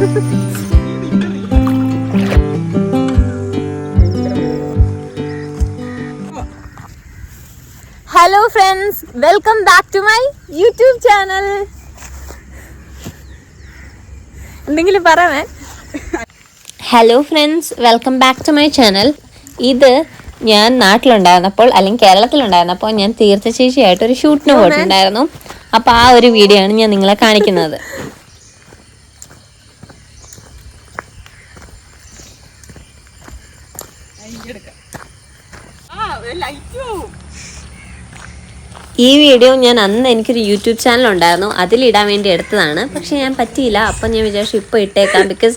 Hello friends welcome back to my YouTube channel എന്തെങ്കിലും പറയാമേ hello friends welcome back to my channel ഇത് ഞാൻ നാട്ടിലുണ്ടായിരുന്നപ്പോൾ അല്ലെങ്കിൽ കേരളത്തിലുണ്ടായിരുന്നപ്പോൾ ഞാൻ തീർത്ഥ ചേച്ചിയായിട്ട് ഒരു ഷൂട്ടിന് പോയിട്ടുണ്ടായിരുന്നു. അപ്പോൾ ആ ഒരു വീഡിയോ ആണ് ഞാൻ നിങ്ങളെ കാണിക്കുന്നത്. ഈ വീഡിയോ ഞാൻ അന്ന് എനിക്കൊരു യൂട്യൂബ് ചാനൽ ഉണ്ടായിരുന്നു. അതിലിടാൻ വേണ്ടി എടുത്തതാണ്. പക്ഷെ ഞാൻ പറ്റിയില്ല. അപ്പം ഞാൻ വിചാരിച്ചു ഇപ്പോൾ ഇട്ടേക്കാം. ബിക്കോസ്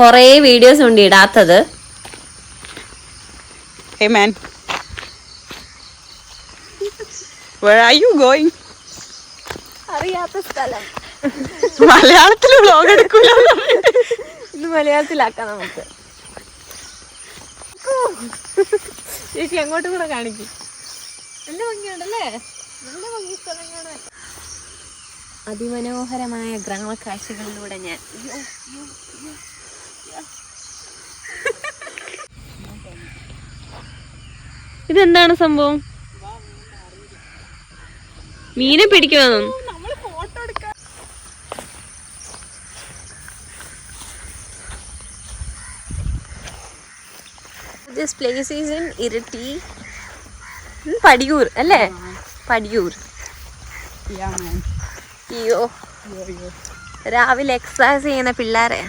കുറേ വീഡിയോസ് ഉണ്ട് ഇടാത്തത്. Hey man. Where are you going? അറിയാത്ത സ്ഥലം. മലയാളത്തിൽ വ്ലോഗ് എടുക്കൂല. ഇത് മലയാളത്തിലാക്കാം നമുക്ക്. ചേച്ചി അങ്ങോട്ടും കൂടെ കാണിക്കും. നല്ല ഭംഗിയുണ്ടല്ലേ? അതിമനോഹരമായ ഗ്രാമക്കാഴ്ചകളിലൂടെ ഞാൻ. ഇതെന്താണ് സംഭവം? മീനെ പിടിക്കുമെന്നും this place is in Iritty Padiyoor അല്ലേ? പടിയൂർ. അയ്യോ. രാവിലെ എക്സസൈസ് ചെയ്യുന്ന പിള്ളേരെ.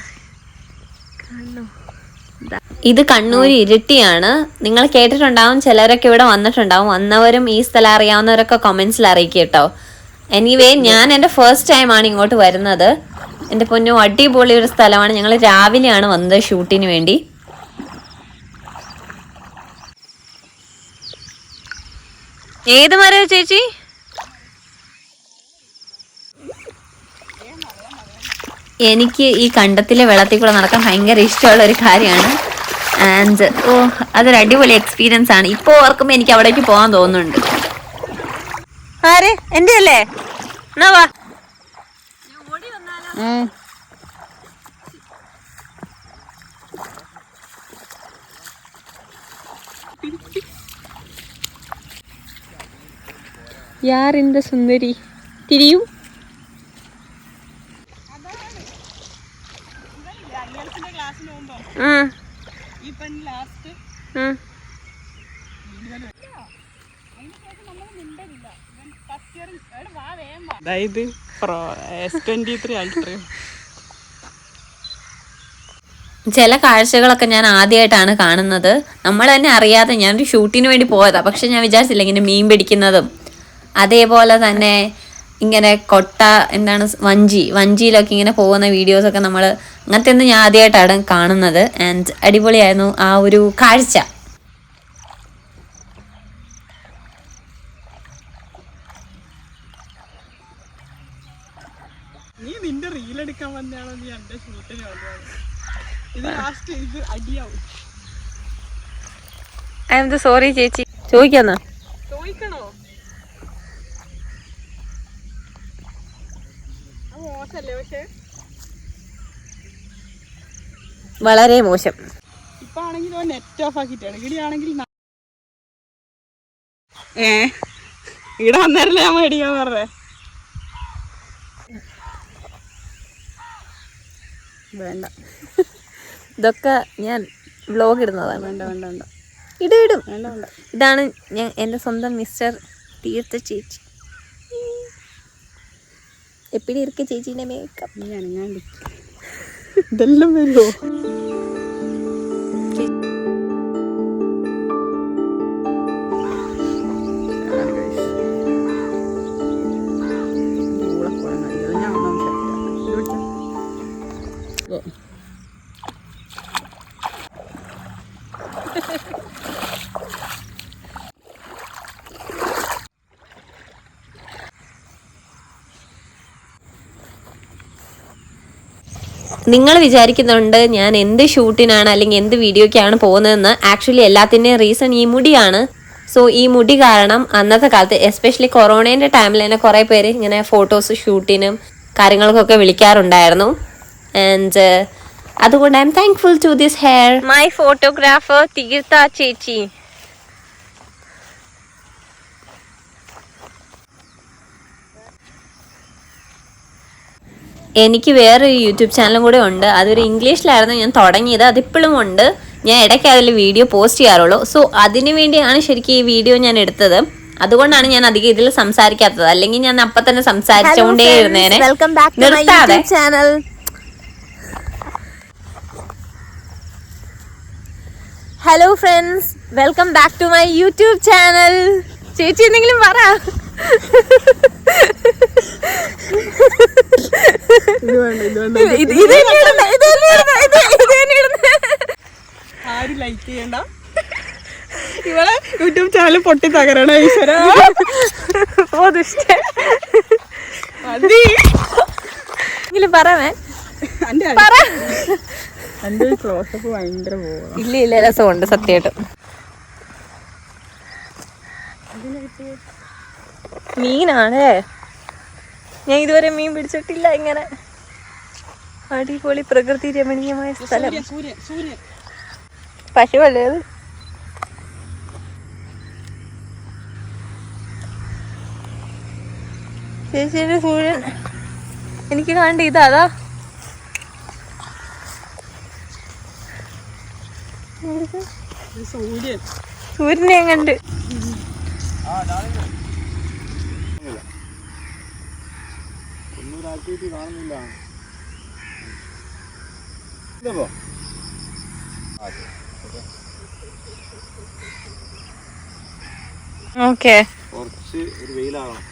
ഇത് കണ്ണൂർ ഇരിട്ടിയാണ്. നിങ്ങൾ കേട്ടിട്ടുണ്ടാവും ചിലരൊക്കെ ഇവിടെ വന്നിട്ടുണ്ടാവും. വന്നവരും ഈ സ്ഥലം അറിയാവുന്നവരൊക്കെ കമന്റ്സിൽ അറിയിക്കുക കേട്ടോ. എനിവേ ഞാൻ എന്റെ ഫസ്റ്റ് ടൈം ആണ് ഇങ്ങോട്ട് വരുന്നത്. എന്റെ പൊന്നു അടിപൊളി ഒരു സ്ഥലമാണ്. ഞങ്ങൾ രാവിലെയാണ് വന്നത് ഷൂട്ടിന് വേണ്ടി. ഏത് മരം ചേച്ചി? എനിക്ക് ഈ കണ്ടത്തിലെ വെള്ളത്തിൽ കൂടെ നടക്കാൻ ഭയങ്കര ഇഷ്ടമുള്ള ഒരു കാര്യമാണ്. ആൻഡ് ഓ അതൊരു അടിപൊളി എക്സ്പീരിയൻസ് ആണ്. ഇപ്പോൾ ഓർക്കുമ്പോൾ എനിക്ക് അവിടേക്ക് പോകാൻ തോന്നുന്നുണ്ട്. ആരെ? എന്റെ അല്ലേ എന്നാ വാ. യാർ ഇന്ത സുന്ദരി. തിരിയൂ. ആ. ഇപ്പം ലാസ്റ്റ് ഉം. അതായത് എസ് ട്വന്റി ത്രീ അൾട്രയും ചില കാഴ്ചകളൊക്കെ ഞാൻ ആദ്യമായിട്ടാണ് കാണുന്നത്. നമ്മൾ തന്നെ അറിയാതെ ഞാനൊരു ഷൂട്ടിന് വേണ്ടി പോയതാ. പക്ഷെ ഞാൻ വിചാരിച്ചില്ല ഇങ്ങനെ മീൻ പിടിക്കുന്നതും അതേപോലെ തന്നെ ഇങ്ങനെ കൊട്ട എന്താണ് വഞ്ചി വഞ്ചിയിലൊക്കെ ഇങ്ങനെ പോകുന്ന വീഡിയോസൊക്കെ നമ്മൾ അങ്ങനത്തെ ഒന്നും ഞാൻ ആദ്യമായിട്ടാണ് കാണുന്നത്. ആൻഡ് അടിപൊളിയായിരുന്നു ആ ഒരു കാഴ്ച. നീ നിന്റെ റീൽ എടുക്കാൻ വന്നാണോ നീ എന്റെ ഷൂട്ടിന് വന്നത് ഇത് ലാസ്റ്റ് ഇത് അടിയാവും. സോറി ചേച്ചി. ചോദിക്കാന്നാ? ചോദിക്കണോ? പക്ഷെ? വളരെ മോശം. ഇപ്പൊ ആണെങ്കിൽ നെറ്റ് ഓഫ് ആക്കിട്ടാണ് ഇവിടെയാണെങ്കിൽ ന- ഏ? ഇവിടെ അന്നേരല്ലേ ഞാൻ മേടിക്കാൻ പറഞ്ഞേ? വേണ്ട. ഇതൊക്കെ ഞാൻ വ്ലോഗ് ഇടുന്നതാണ്. വേണ്ട വേണ്ട വേണ്ട. ഇടും ഇടും. വേണ്ട വേണ്ട. ഇതാണ് ഞാൻ എന്റെ സ്വന്തം മിസ്റ്റർ തീർത്ത ചേച്ചി. എപ്പിടി ഇരിക്കും ചേച്ചീന്റെ മേക്കപ്പ് ഇതെല്ലാം വരുമോ നിങ്ങൾ വിചാരിക്കുന്നുണ്ട് ഞാൻ എന്ത് ഷൂട്ടിനാണ് അല്ലെങ്കിൽ എന്ത് വീഡിയോക്കാണ് പോകുന്നതെന്ന് ആക്ച്വലി എല്ലാത്തിന്റെയും റീസൺ ഈ മുടിയാണ്. സോ ഈ മുടി കാരണം അന്നത്തെ കാലത്ത് എസ്പെഷ്യലി കൊറോണേന്റെ ടൈമിൽ തന്നെ കുറേ പേര് ഇങ്ങനെ ഫോട്ടോസ് ഷൂട്ടിനും കാര്യങ്ങൾക്കൊക്കെ വിളിക്കാറുണ്ടായിരുന്നു. ആൻഡ് അതുകൊണ്ട് I'm thankful to this hair my photographer Theertha ചേച്ചി എനിക്ക് വേറൊരു യൂട്യൂബ് ചാനലും കൂടെ ഉണ്ട്. അതൊരു ഇംഗ്ലീഷിലായിരുന്നു ഞാൻ തുടങ്ങിയത്. അതിപ്പോഴും ഉണ്ട്. ഞാൻ ഇടയ്ക്ക് അതിൽ വീഡിയോ പോസ്റ്റ് ചെയ്യാറുള്ളൂ. സോ അതിനു വേണ്ടിയാണ് ശരിക്കും ഈ വീഡിയോ ഞാൻ എടുത്തത്. അതുകൊണ്ടാണ് ഞാൻ അധികം ഇതിൽ സംസാരിക്കാത്തത്. അല്ലെങ്കിൽ ഞാൻ അപ്പൊ തന്നെ സംസാരിച്ചുകൊണ്ടേ ഇരുന്നേനെ. നിർത്താതെ. Channel hello friends welcome back to my YouTube channel ചേച്ചി എന്തെങ്കിലും പറ ഇത് വേണ്ട ഇത് വേണ്ട ഇത് ഇത് തന്നെ ഇടുന്നെ, ഇത് തന്നെ ഇടുന്നെ, ഇത് ഇത് തന്നെ ഇടുന്നെ. ആരും ലൈക്ക് ചെയ്യണ്ട. ഇവളെ യൂട്യൂബ് ചാനൽ പൊട്ടി തകരണ ഈശ്വര. ഓ ദുഷ്ടൻ. മതി. എങ്കിലും പറവേ എന്റെ പറ. എന്റെ ക്ലോസപ്പ് ഭയങ്കര പോകണം ഇല്ല ഇല്ല രസമുണ്ട് സത്യമായിട്ടും. മീനാണ് ഞാൻ ഇതുവരെ മീൻ പിടിച്ചിട്ടില്ല ഇങ്ങനെ. അടിപൊളി പ്രകൃതി രമണീയമായ സ്ഥലം. പശുവല്ലേ അത്? ചേച്ചിയുടെ സൂര്യൻ. എനിക്ക് കണ്ട ഇതാ അതാ. സൂര്യനെ കണ്ട്. ഒന്നും ആക്ടിവിറ്റി ഞാൻ കണ്ട് ഓക്കെ. കുറച്ച് ഒരു വെയിലാകണം.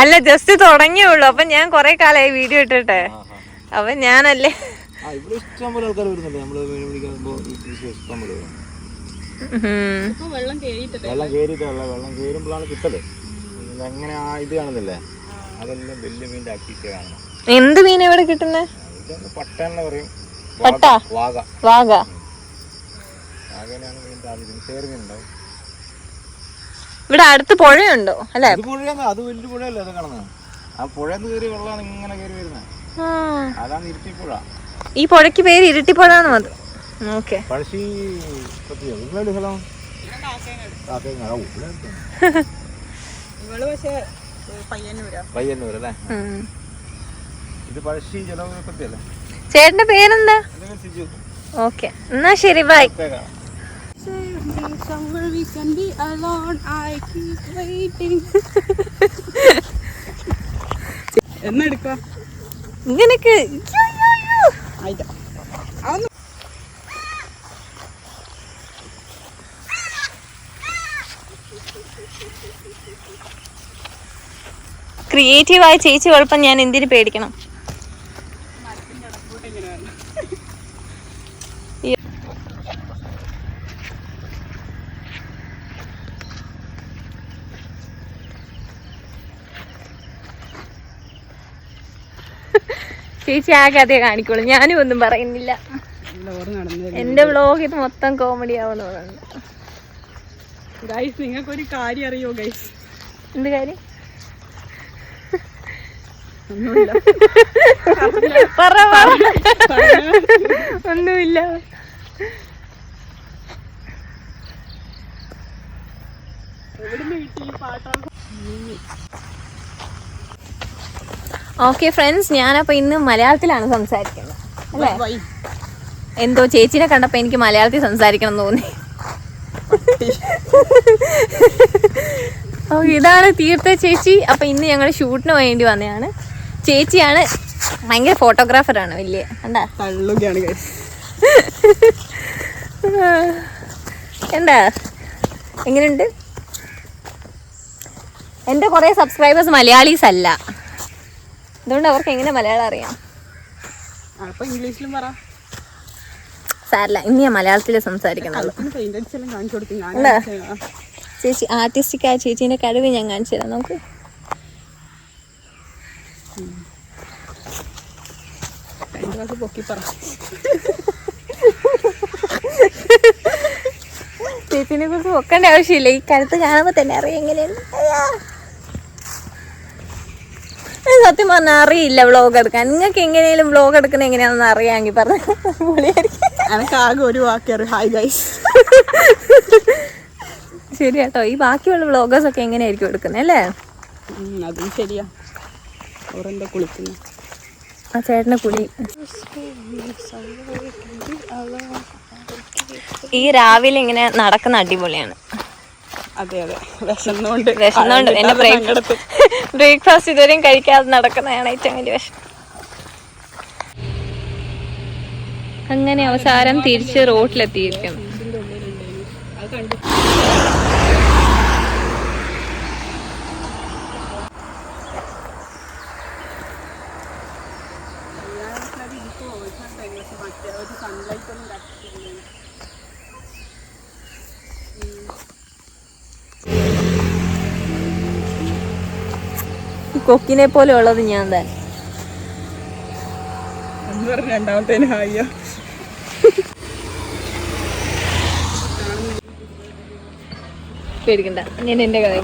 അല്ല ജസ്റ്റ് തുടങ്ങിയുള്ളൂ അപ്പൊ ഞാൻ കൊറേ കാലമായി വീഡിയോ ഇട്ടിട്ടെ. അപ്പൊ ഞാനല്ലേ. ഇവിടെ ഇഷ്ടം പോലെ ആൾക്കാർ വരുന്നുണ്ട്. നമ്മൾ മീൻ പിടിക്കുമ്പോൾ ഇഷ്ടം പോലെ വെള്ളം കേറിയിട്ടല്ല? വെള്ളം കയറുമ്പോഴാണ് കിട്ടൽ. അങ്ങനെ ആ ഇത് കാണുന്നില്ലേ? അതെല്ലാം വലിയ മീന്റെ ആക്ടിവിറ്റി കാണണം. എന്ത് മീൻ എവിടെ കിട്ടുന്നേ? പട്ട? വാഗ. ഇവിടെ അടുത്ത് പുഴയുണ്ടോ. അല്ലെ? അത് വലിയ പുഴയല്ലേ? കാണുന്നത് ആ പുഴന്ന് കയറി വെള്ളമാണ് ഇങ്ങനെ കയറി വരുന്നത് അതാണ് ഇരുട്ടിപ്പുഴ. ഈ പുഴയ്ക്ക് പേര് മതി ഓക്കെ. പഴശ്ശി സ്ഥലം? അടുത്താണ്. ഇവൾ പക്ഷെ പയ്യന്നൂരാ. പയ്യന്നൂർ അല്ലേ ചേട്ടന്റെ പേരെന്താ? ഓക്കെ എന്നാ ശരി ബൈ. ഇങ്ങനക്ക് അതൊന്ന് ക്രിയേറ്റീവായ ചേച്ചി കുഴപ്പം ഞാൻ എന്തിനു പേടിക്കണം? ചേച്ചി ആകെ അതേ കാണിക്കോളൂ ഞാനും ഒന്നും പറയുന്നില്ല. എന്റെ വ്ലോഗ് ഇത് മൊത്തം കോമഡി ആവുന്ന ഗൈസ് നിങ്ങൾക്കൊരു കാര്യം അറിയോ ഗൈസ് എന്ത് കാര്യം? ഒന്നുമില്ല. പറ ഒന്നുമില്ല. എവിടുന്ന് കിട്ടി പാട്ടാണ്? ഓക്കെ ഫ്രണ്ട്സ് ഞാനപ്പോൾ ഇന്ന് മലയാളത്തിലാണ് സംസാരിക്കുന്നത്. അല്ലേ? എന്തോ ചേച്ചിനെ കണ്ടപ്പോൾ എനിക്ക് മലയാളത്തിൽ സംസാരിക്കണം എന്ന് തോന്നി. ഓ ഇതാണ് തീർത്ത ചേച്ചി. അപ്പൊ ഇന്ന് ഞങ്ങൾ ഷൂട്ടിന് വേണ്ടി വന്നതാണ്. ചേച്ചിയാണ് ഭയങ്കര ഫോട്ടോഗ്രാഫറാണ് വലിയ. എന്താ എന്താ? എങ്ങനെയുണ്ട്? എന്റെ കുറേ സബ്സ്ക്രൈബേഴ്സ് മലയാളീസ് അല്ല. അതുകൊണ്ട് അവർക്ക് എങ്ങനെ മലയാളം അറിയാം? അപ്പൊ ഇംഗ്ലീഷിലും പറ. സാരില്ല ഇനി ഞാൻ മലയാളത്തിൽ സംസാരിക്കണം. ചേച്ചി ആർട്ടിസ്റ്റിക് ആയ ചേച്ചീന്റെ കഴിവ് ഞാൻ കാണിച്ചു തരാം നമുക്ക് ചേച്ചീനെ കുറിച്ച് പൊക്കേണ്ട ആവശ്യമില്ല. ഈ കഴുത്ത് കാണുമ്പോൾ തന്നെ അറിയാം എങ്ങനെയാണ്. സത്യം പറഞ്ഞാൽ അറിയില്ല വ്ളോഗ് എടുക്കാൻ. നിങ്ങൾക്ക് എങ്ങനെയും വ്ളോഗ് എടുക്കുന്ന എങ്ങനെയാണെന്ന് അറിയാമെങ്കിൽ പറഞ്ഞു ആകെ ഒരു വാക്കറി ഹായ് ഗൈസ് ശരി കേട്ടോ ഈ ബാക്കിയുള്ള വ്ളോഗേഴ്സ് ഒക്കെ എങ്ങനെയായിരിക്കും എടുക്കുന്നത് അല്ലേ? അതും ശരിയാ. അവരെന്താ കുളിക്കുന്നു? ആ ചേട്ടനെ കുളി. ഈ രാവിലെ ഇങ്ങനെ നടക്കുന്ന അടിപൊളിയാണ്. അതെ അതെ. വിശന്നുകൊണ്ട് വിശന്നുകൊണ്ട് എന്റെ ബ്രേക്ക്ഫാസ്റ്റ് ഇതുവരെയും കഴിക്കാതെ നടക്കുന്നതാണ് ഏറ്റവും വലിയ വിഷം അങ്ങനെ അവസാനം തിരിച്ച് റോട്ടിലെത്തിയിരിക്കും കൊക്കിനെ പോലെ ഉള്ളത് ഞാൻ രണ്ടാമത്തേന് ഹായ്യോ പേടിക്കണ്ട. ഞാൻ എന്റെ കഥ